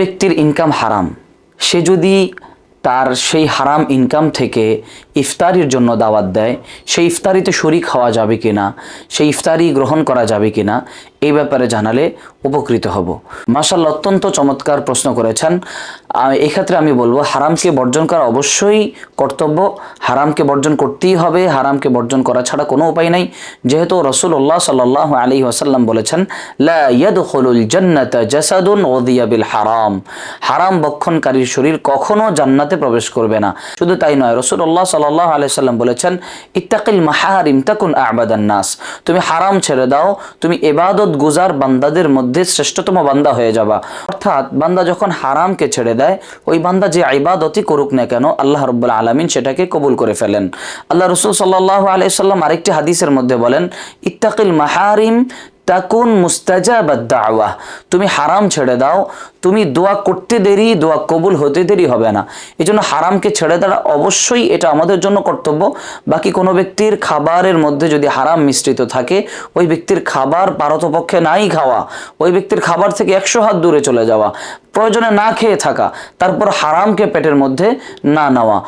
ব্যক্তির ইনকাম হারাম। সে যদি তার সেই হারাম ইনকাম থেকে ইফতারির জন্য দাওয়াত দেয়, সেই ইফতারিতে শরিক হওয়া যাবে কি না সেই ইফতারি গ্রহণ করা যাবে কিনা, এই ব্যাপারে জানালে উপকৃত হব। মাসাল অত্যন্ত চমৎকার প্রশ্ন করেছেন। এক্ষেত্রে আমি বলব, হারামকে বর্জন করা অবশ্যই কর্তব্য। হারামকে বর্জন করতেই হবে, হারামকে বর্জন করা ছাড়া কোনো উপায় নাই। যেহেতু রসুল্লাহ সাল্লাহ আলী ওয়াসাল্লাম বলেছেন, লা ইয়াদখুলুল জান্নাতা জাসাদুন ওদিয়া বিল হারাম। হারাম বক্ষণকারীর শরীর কখনো জান্নাতে প্রবেশ করবে না। শুধু তাই নয় রসুল্লাহ সাল্লাহ আলাই সাল্লাম বলেছেন, ইত্তাকিল মাহারিম, তাকুন আবাদান নাস। তুমি হারাম ছেড়ে দাও, তুমি এবাদত গুজার বান্দাদের মধ্যে শ্রেষ্ঠতম বান্দা হয়ে যাবা। অর্থাৎ বান্দা যখন হারামকে ছেড়ে দেয়, ওই বান্দা যে ইবাদতই করুক না কেন, আল্লাহ রব্বুল আলমিন সেটাকে কবুল করে ফেলেন। আল্লাহ রসুল সাল্লাহ আলাইসাল্লাম আরেকটি হাদিসের মধ্যে বলেন, ইত্তাকিল মাহারিম তাকুন মুস্তাজাবাদ দাওয়া। তুমি হারাম ছেড়ে দাও। তুমি দোয়া করতে দেরি, দোয়া কবুল হতে দেরি হবে না। এই জন্য হারামকে ছেড়ে দেওয়া অবশ্যই এটা আমাদের জন্য কর্তব্য। বাকি কোনো ব্যক্তির খাবারের মধ্যে যদি হারাম মিশ্রিত থাকে, ওই ব্যক্তির খাবার পারতপক্ষে নাই খাওয়া। ওই ব্যক্তির খাবার থেকে একশো হাত দূরে চলে যাওয়া। প্রয়োজনে না খেয়ে থাকা। তারপর হারামকে পেটের মধ্যে না নেওয়া।